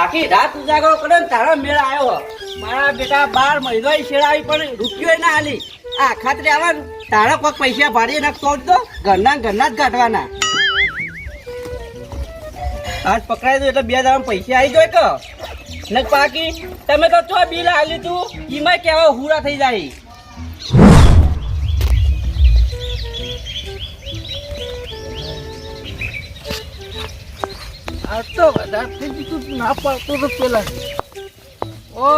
આખી રાત ઉજાગરો કરે ને તારો મેળ આવ્યો. મારા બેટા બાર મહિનો શેરાવી પણ રૂપિયો ના હાલી આ ખાતરી આવા તારા પગ પૈસા ભાડી નાખતો તો ઘરના ઘરના જ કાઢવાના આજ પકડાઈ દો એટલે બે દાડા પૈસા આવી જાય કે ને બાકી તમે તો ચો બિલ આલ્યું તું? એમાં કેવા હુરા થઈ જાય. આ તો વધારે થઈ ગયું તું ના પાડતો તો પેલા. ઓ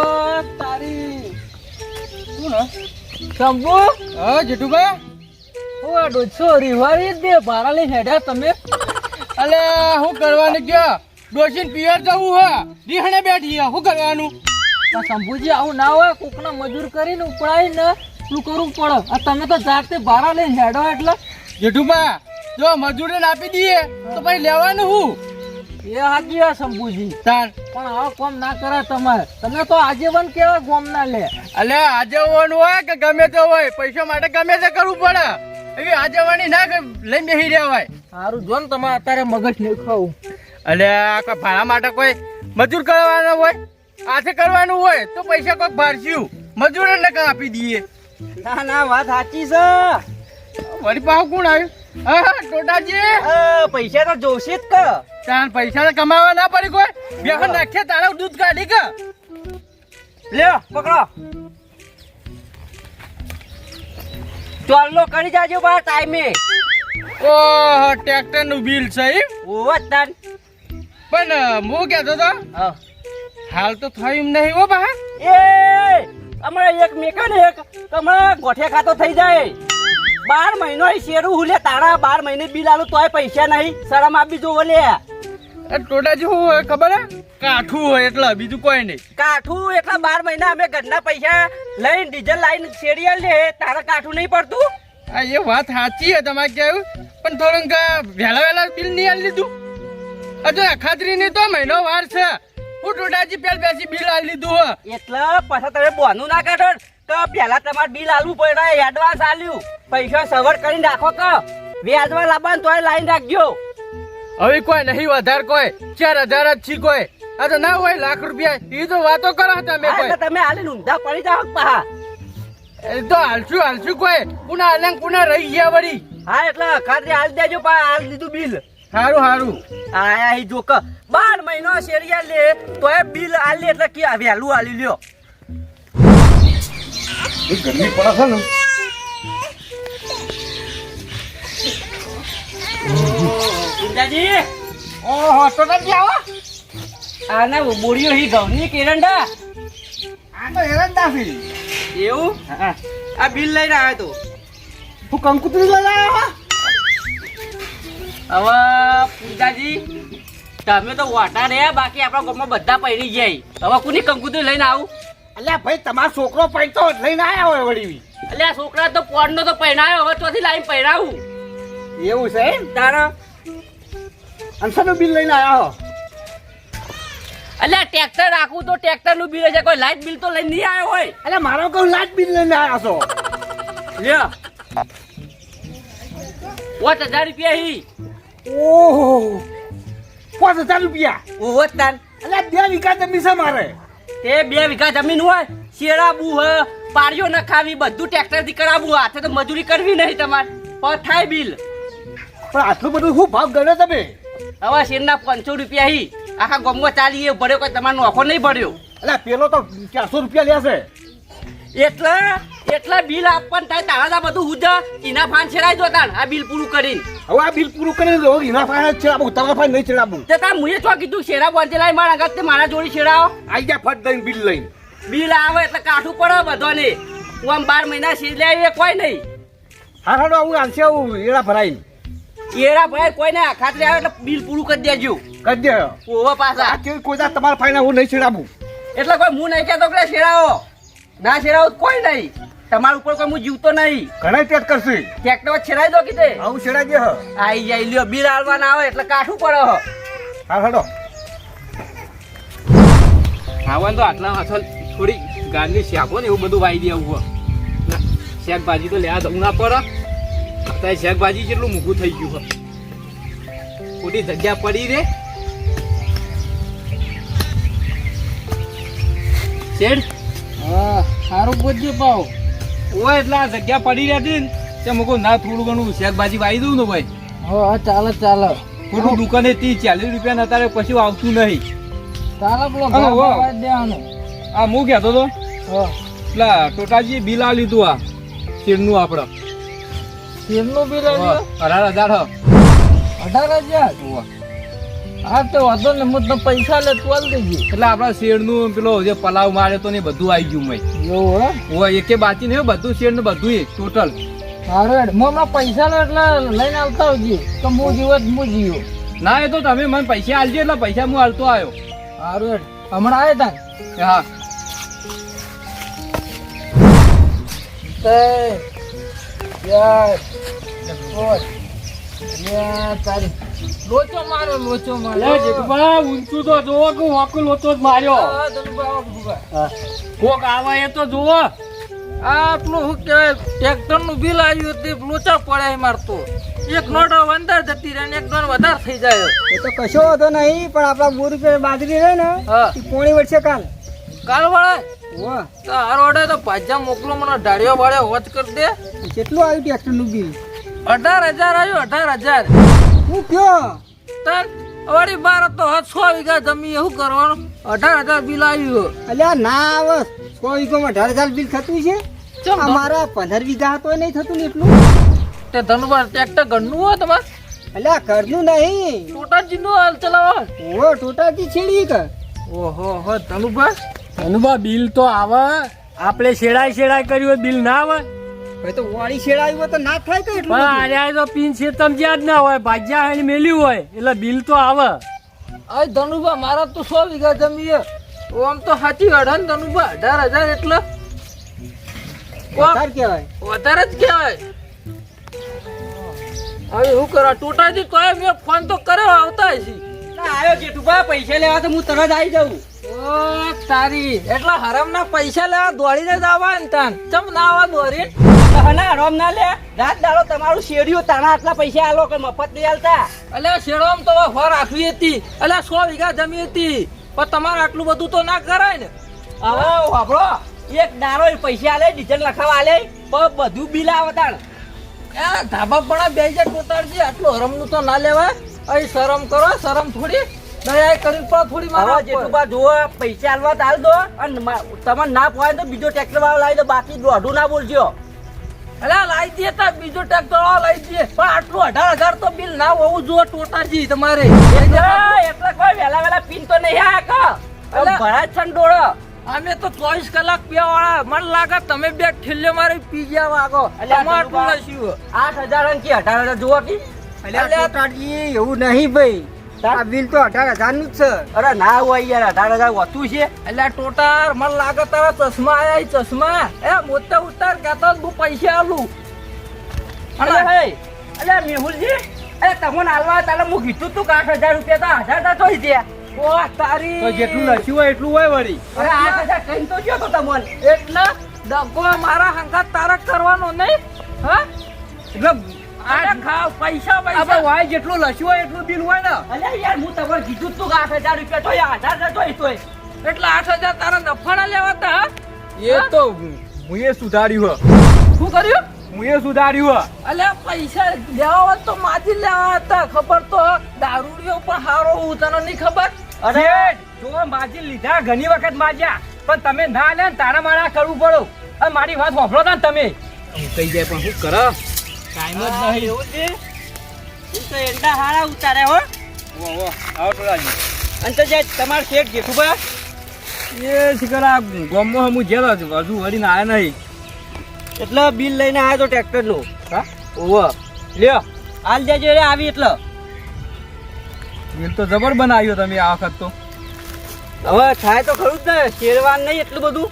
તારી. શું ને શંભુ? હા જેઠુભાઈ? હું આ ડોસો રીવારી દે ભાડા લઈને હેડ્યા તમે. અલે હું કરવાનું કયો? ડોસીન પિયર જવું હા. રીહણે બેઠી હે. શું કરવાનું? શંભુજી આવું ના હોય. કોકના મજૂર કરીને ઉપડાઈ ને શું કરવું પડે આ તમે તો જાતે ભાડા લઈને હેડો એટલે. જેઠુભા જો મજૂરીને આપી દઈએ તો પછી લેવાનું હું? એ હે શંભુજી તાર. પણ આવો કોમ ના કરે તમારે. તમે તો આજીવન કેવા ગોમ ના લે? અલે આજીવન હોય કે ગમે તે હોય પૈસા માટે ગમે તે કરવું પડે. એવી આજીવની ના લઈને બેસી રહ્યા હોય. સારું જો ને તમારે અત્યારે મગજ નહીં ખાવું અલે આ ભાડા માટે કોઈ મજૂર કરવાનો હોય હાથે કરવાનું હોય તો પૈસા કોઈ ભારસ્યું મજૂરોને કાં આપી દઈએ. ના ના વાત સાચી છે. વળી પાવ કોણ આવ્યું? ટોટાજી. પૈસા તો જોશે જ કે. તાર પૈસા તો કમાવા ના પડી કોઈ. બેહન નાખે તારા દૂધ કાઢી કે. લ્યો પકડો. ચોલ્લો કરી જાજો બા ટાઈમે ઓહો ટ્રેક્ટરનું બિલ છે? ઓવો તાન. પણ હું કહેતો તો હાલ તો થયું નહીં હો બા. એ અમારે એક મેકાનિક એક. તમારા ગોઠે ખાતો થઈ જાય. બાર મહિનો શેરું શેરું હુલે તારા બાર મહિને બિલ આલું તોય પૈસા નહીં. શરમ આપી જોવો લે. ટોટા શું હોય ખબર કાઠું હોય એટલે બીજું કોઈ નહીં. કાઠું એટલા બાર મહિના અમે ઘરના પૈસા લઈને ડીઝલ લાઈન શેરી લે તારા કાઠું નહીં પડતું? આ એ વાત સાચી હે તમારે કહેવું? પણ થોડું વહેલા વહેલા બિલ નહીં આલી લીધું હજુ અખાત્રી ની તો મહિનો વાર છે. હું ટોટાજી પેલ બેસી બિલ આલી લીધું હે. એટલે પછી તમે બોનું ના કાઢો તો પેલા તમારે બિલ આલવું પડે એડવાન્સ આલ્યું. પૈસા સવર કરીને રાખો કે. વ્યાજમાં લાવવાનું તોય લાઈન રાખજો. હવે કોઈ નહીં વધારે કોઈ. ચાર હજાર જ છી કોઈ. આ તો ના હોય લાખ રૂપિયા. એ તો વાતો કરો તમે કોઈ. તમે આલીને ઊંધા પડી જાઓ પા એ તો હાલશું હાલશું કોઈ. પુના હાલ્યા ને પુના રહી ગયા વળી. હા એટલે ખાતરી હાલ દેજો પા હાલ દીધું બિલ. સારું સારું આયા હી જોક બાર મહિનો શેરિયા લે તોય બિલ આલી એટલે કે વહેલું આલી લ્યો. ગરમી પડે છે ને. ગુંજાજી ઓહો તો નથી આવો. આ બોડીઓ હી ઘઉંની કેરંડા. આ તો હેરાન દાફી એવું? આ બિલ લઈને આવ્યો તો. હું કંકુતરી લઈને આવ્યો હવે પૂજાજી તમે તો વાટા રહ્યા બાકી આપણા ગામમાં બધા પહેરી જાય હવે કોની કંકુતરી લઈને આવું? અલ્યા ભાઈ તમારો છોકરો પૈતો લઈને આવ્યા હોય વળી આ છોકરા તો પોણનો તો પહેરાયો હવે ચોથી લાઈન પહેરાવું. એવું છે એમ? તારા અંશનું બિલ લઈને આવ્યા હો. અલ્યા ટ્રેક્ટર રાખવું તો ટ્રેક્ટરનું બિલ છે કોઈ લાઈટ બિલ તો લઈને નહીં આવ્યો હોય. અલ્યા મારો કહું લાઇટ બિલ લઈને આવ્યા છો? લ્યો પાંચ હજાર રૂપિયા હી. ઓહો. પાંચ હજાર રૂપિયા? ઓહો તાર અલ્યા બે વીઘા જમીન છે મારે. તે બે વીઘા જમીન હોય શેરાબુ હ ન ખાવી બધું ટ્રેક્ટરથી કરાવવું હાથે તો મજૂરી કરવી નહીં તમારે. પણ થાય બિલ. પણ આટલું બધું શું ભાવ ગણ્યો તમે? હવે શેરના પાંચસો રૂપિયા હી. આખા ગમો ચાલી એ ભર્યો કોઈ તમારો નોખો નહીં ભર્યો. એટલે પેલો તો ચારસો રૂપિયા લે છે. એટલા એટલા બિલ આપવાનું થાય તારા તા બધું હુજા ઇના ફાન છેડાઈ દો તાણ આ બિલ પૂરું કરીને. હવે આ બિલ પૂરું કરીને દો ઇના ફાન છે આબુ તારા ફાન નહીં છેડાબુ તે તા મુએ તો કીધું છેડા બોંચે લાઈ મારા આગળ તે મારા જોડી છેડાઓ આઈ જા ફટ દઈને બિલ લઈને. બિલ આવે એટલે કાઠું પડે બધોને. હું આમ બાર મહિના શેર લે કોઈ નહીં. હા હાડો હું આલશે હું એડા ભરાઈને. એરા ભાઈ કોઈ નહીં. ખાતરી આવે એટલે બિલ પૂરું કરી દેજો. કરી દે. ઓવા પાછા. આ કોઈ તમારા ફાઈના હું નહીં છેડાબુ એટલે કોઈ હું નહીં કહેતો કે છેડાઓ ના શેરાવો કોઈ નહીં. તમારા ઉપર કોઈ હું જીવતો નહીં. ઘણા ટેટ કરશે. ટેક્ટર છેડાઈ દો કીધે. આવું છેડાઈ દે હ. આઈ જાય લ્યો બિલ આલવાના આવે એટલે કાઠું પડે હ. હા હાડો ખાવાનું તો આટલા અસલ થોડી ગાંધી શાકો ને એવું બધું વાઈ દે આવું શાકભાજી તો લેવા દઉં ના પડે. અત્યારે શાકભાજી કેટલું મૂકું થઈ ગયું હોય ખોટી જગ્યા પડી રે. શેઠ? હા સારું બધું પાવ ઓય એટલે આ જગ્યા પડી રહેતી ને તે મૂકો ના થોડું ઘણું શાકભાજી વાવી દઉં ને ભાઈ. હા ચાલે ચાલે. ખોટું દુકાને ત્રીસ ચાલીસ રૂપિયા ને અત્યારે પછી આવતું નહીં. ચાલો પેલો. આ હું કહેતો તો હા. ટોટાજી બિલ આ લીધું આ શેરનું આપણે શેરનું બિલ અઢાર હજાર અઢાર હજાર. હા તો વાંધો ને હું તને પૈસા લે તોલ દેજે. એટલે આપણા શેરનું પેલો જે પલાવ માર્યો તો ને બધું આવી ગયું મેં એવું હે? ઓવા એકે બાકી નહીં બધું બધું શેરનું બધું ટોટલ સારું હેડ હું હમણાં પૈસા લે એટલે લઈને આવતા આવજે તો હું જીવો હું જીવો. ના એ તો તમે મને પૈસા આલજો એટલે પૈસા હું હાલતો આવ્યો સારું હેડ હમણાં આવે તાન હા. તે યાર તારી લોચો મારો લોચો મારો. ઊંચું તો જોવો કે હોકું લોચો જ માર્યો. હા, તને બરાબર ભૂગા. કોક આવે એ તો જોવો આ પેલું શું કહેવાય ટ્રેક્ટરનું બિલ આવ્યું તે લોચા પડે મારતો. એક નોટ અંદર જતી રહે ને એક નોટ વધારે થઈ જાય. એ તો કશો વાંધો નહીં પણ આપણા બોર રૂપિયા બાજરી રહે ને હા. એ પોણી વર્ષે કાલ. કાલ વાળા? તો હારો અડે તો પાછા મોકલો મને ડાળીઓ વાળે વોચ કરી દે. કેટલું આવ્યું ટ્રેક્ટરનું બિલ? અઢાર હજાર આવ્યું અઢાર હજાર. હું કયો? વળી બાર તો સો વીઘા જમી શું કરવાનું? અઢાર હજાર બિલ આવ્યું. અલ્યા ના આવે. સો વીઘામાં અઢાર હજાર બિલ થતું છે અમારા પંદર વીઘા હતો નહીં થતું ને એટલું? તે ધનુભાઈ ટ્રેક્ટર ઘરનું હોય તમારે? અલ્યા ઘરનું નહીં. ટોટાજી નું હાલ ચલાવો. ઓ ટોટાથી છેડી કે? ઓહો હો ધનુભાઈ બિલ તો આવે. આપણે શેડાય શેડાય કર્યું હોય બિલ ના આવે. ભાઈ તો વાળી શેડ હોય તો ના થાય તો એટલું અરે આ તો પિન સેતમ જ ના હોય ભાજ્યા હોય ને મેલ્યું હોય એટલે બિલ તો આવે. અય ધનુભા મારા તો સો વીઘા જમી છે. આમ તો સાચી વાત ને ધનુભા અઢાર હજાર એટલે વધારે કહેવાય. વધારે જ કહેવાય. હવે શું કરવા ટોટાજી તો મેં ફોન તો કર્યો આવતા છે. ના, આવ્યો જેઠુભા પૈસા લેવા તો હું તરત આવી જાઉં. ઓ તારી એટલા હરામના પૈસા લેવા દોડીને જ આવવા ને તાન. ચમ ના આવવા દોરી? ના આરામ ના લે. રાત દાડો તમારું શેર્યું તાણા આટલા પૈસા આલો કે મફત નહીં આલતા? અલ્યા શેરોમ તો ફર રાખવી હતી. અલ્યા સો વીઘા જમી હતી. પણ તમારે આટલું બધું તો ના કરાય ને. હવે વાપરો એક દારો પૈસા આલે ડીઝલ લખાવા આલે પણ બધું બિલ આવે તાણ. ધાબા પણ બે હજાર ટોટાડજી આટલું હરમનું તો ના લેવાય. અહીં શરમ કરો શરમ થોડી. દયા કરીને પણ થોડી મારા જુઓ પૈસા આલવા તો આલ દો. અને તમને ના પોવાય તો બીજો ટ્રેક્ટર વાળો લાવી દો. બાકી દોઢું ના બોલજો. અલ્યા લાવી દે તા બીજો લાવી દે. પણ આટલું અઢાર હજાર તો બિલ ના હોવું જોઈએ ટોટાજી તમારે. એટલે કોઈ વેલા વેલા પીન તો નહીં આ કા? અલા. ભરા છે ડોળો. અમે તો ચોવીસ કલાક પીવા વાળા મને લાગે તમે બે ઠેલ્યો મારી પી ગયા વાગો. આઠ હજાર અંકી અઢાર હજાર જુઓ કી. એવું નહીં ભાઈ. આ બિલ તો અઢાર હજારનું જ છે. અરે ના હોય યાર અઢાર હજાર વધુ છે. એટલે ટોટાર મને લાગે તારા ચશ્મા આયા ચશ્મા. એ મોટા ઉતાર કહેતો હું પૈસા આલું. અરે હે અરે મેહુલજી અરે તમને આલવા તાલે હું કીધું તું કે આઠ હજાર રૂપિયા તો હજાર તો થઈ ગયા ઓ તારી. જેટલું લખ્યું હોય એટલું હોય વળી. અરે આઠ હજાર કઈ તો ગયો તો તમને. એટલે દગો મારા હંગાત તારક કરવાનો નહીં હા? એટલે આ ખાવ પૈસા આપણે વાય જેટલું લખ્યું હોય એટલું બિલ હોય ને. અરે યાર હું તમને કીધું તું કે આઠ હજાર રૂપિયા તો હજાર હજાર તો એટલે આઠ હજાર તારા નફાણા લેવા તા હા? એ તો હું એ સુધાર્યું શું કર્યું? હું એ સુધાર્યું અલ્યા પૈસા લેવા હોત તો માજી લેવા હતા ખબર તો દારૂડિયો પણ હારો હું તને નહીં ખબર? અરે જો માજી લીધા ઘણી વખત માજ્યા પણ તમે ના લે તારા મારા કરવું પડો. અને મારી વાત વાપરો ને તમે. કહી જાય પણ શું કરો? ટાઈમ જ નહીં. એવું છે? એ તો એંડા હારા ઉતારે હો. વાહ, વાહ, આવો ટોળાજી. અને તો જાય તમાર શેઠ જેઠુભા? એ શિખર ગામમાં હું જેલો છું હજુ વળીને આવ્યા નહીં. એટલે બિલ લઈને આવ્યો તો ટ્રેક્ટરનું હા? ઓવો લ્યો હાલ જજો રે આવી એટલે. બિલ તો જબર બનાવ્યો તમે આ વખત તો. હવે થાય તો ખરું જ ને શેરવાન નહીં એટલું બધું.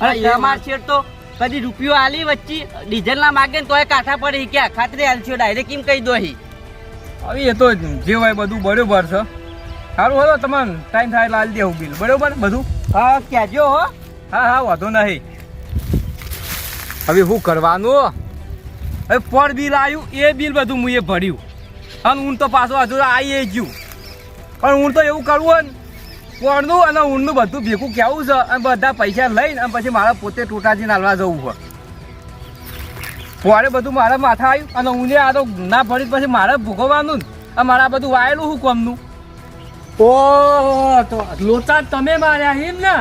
એ તમાર શેઠ તો કદી રૂપિયો આલી વચ્ચે ડીઝલ ના માગે તો તોય કાંઠા પડે ક્યાં ખાતરી આલશો ડાયરેક્ટ કેમ કહી દો હી હવે એ તો જે હોય બધું બરોબર છે. સારું હવે તમને ટાઈમ થાય લાલ હાલ દેવું બિલ બરોબર બધું? હા કહેજો હો. હા હા વાંધો નહીં. હવે શું કરવાનું? હવે પર બિલ આવ્યું એ બિલ બધું હું એ ભર્યું. અને હું તો પાછો હજુ આવી ગયું. પણ હું તો એવું કરવું ને પોળનું અને ઊંડનું બધું ભેગું કેવું છે? અને બધા પૈસા લઈને અને પછી મારે પોતે ટોટાજી નાલવા જવું હોય પોળે બધું મારા માથા આવ્યું અને ઊંડે આ તો ના ભરી પછી મારે ભોગવવાનું અને મારે આ બધું વાયેલું હું કોમનું? ઓ તો લોચા તમે માર્યા હિમ ને?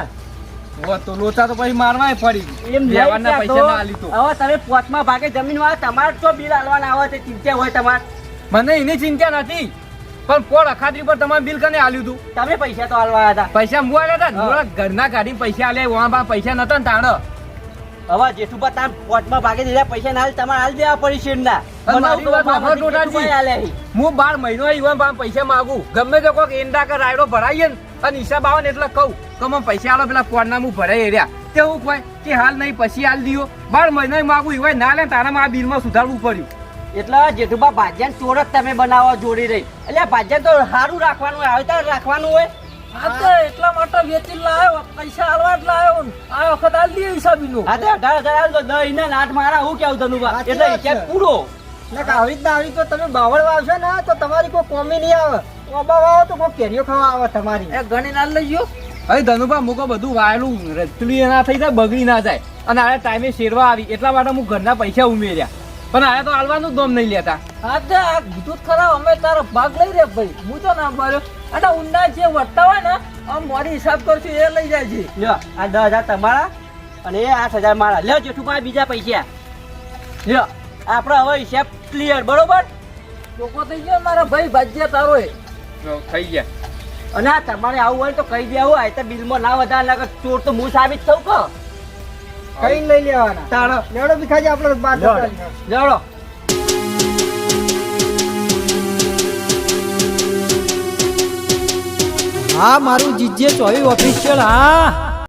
તો લોચા તો પછી મારવાય ફરી એમ નહીં વ્યવહારના પૈસા ના આલી હવે તમે પોચમાં ભાગે જમીન વાળા તમારે તો બિલ આલવાના આવે તે ચિંતા હોય તમારે. મને એની ચિંતા નથી. પણ પોળ અખાત્રી પર તમારે બિલ કને આલ્યું હતું તમે પૈસા તો આલવા હતા. પૈસા મુવાયેલા હતા? હા. ઘરના કાઢીને પૈસા આલ્યા વાં બા પૈસા નતા ને તાણ. હવે જેઠુબા તાર કોર્ટમાં ભાગે દીધા પૈસા ના આલે તમારે હાલ દેવા પડી શેરના. હું બાર મહિનો આવ્યો પૈસા માંગુ. ગમે તો કોઈક એંડા કે રાયડો ભરાઈએ ને અને હિસાબ આવે ને એટલે કહું. કે મને પૈસા આલો પેલા પોરના હું ભરાઈ એર્યા તે હું કોઈ કે હાલ નહીં પછી હાલ દિયો. બાર મહિના માગું એવાય ના લે તારામાં આ બિલમાં સુધારવું પડ્યું. એટલે જેઠુબા ભાજ્યાન ચોર જ તમે બનાવો જોડી રહી. એટલે ભાજ્યાન તો સારું રાખવાનું હોય આવી ત્યારે રાખવાનું હોય. આ તો એટલા માટે વેચી લાવ્યો પૈસા આલવા જ લાવ્યો આ વખત આલ દે હિસાબીનું. હા તો અઢાર હજાર આલ તો દહીં ને નાટ મારા હું કેવું ધનુભા એટલે. હિસાબ પૂરો. આવી રીતના આવી તો તમે બાવળ વાવશો ને તો તમારી કોઈ કોમી નહીં આવે. ઓબા વાવો તો કોઈ કેરીઓ ખાવા આવે તમારી. એ ગણી ના લઈ ગયો. હવે ધનુભા મૂકો બધું વાયેલું રચલી ના થઈ જાય બગડી ના જાય. અને આ ટાઈમે શેરવા આવી એટલા માટે હું ઘરના પૈસા ઉમેર્યા. પણ આયા તો હાલવાનું જ દમ નહીં લેતા. હા તે આ કીધું જ ખરા અમે તારો ભાગ લઈ રે ભાઈ. હું તો ના માર્યો અને ઊંડા જે વર્તા હોય ને આમ મોડી હિસાબ કરશું એ લઈ જાય છે. લ્યો. આ દસ હજાર તમારા અને એ આઠ હજાર મારા. લ્યો જેઠુબા બીજા પૈસા. લ્યો. આપણે હવે હિસાબ ક્લિયર બરોબર? ચોખ્ખો થઈ ગયો મારા ભાઈ ભાજ્યા તારો એ. થઈ ગયા. અને આ તમારે આવું હોય તો કહી દેવું આ તો બિલમાં ના વધારે લાગે ચોર તો હું સાબિત થઉં કહો. કઈ લઈ લેવાના? તાળો. લેવડો ભીખાજી આપણે બાર લેડો હા મારું જીજે ચોવી ઓફિશિયલ હા.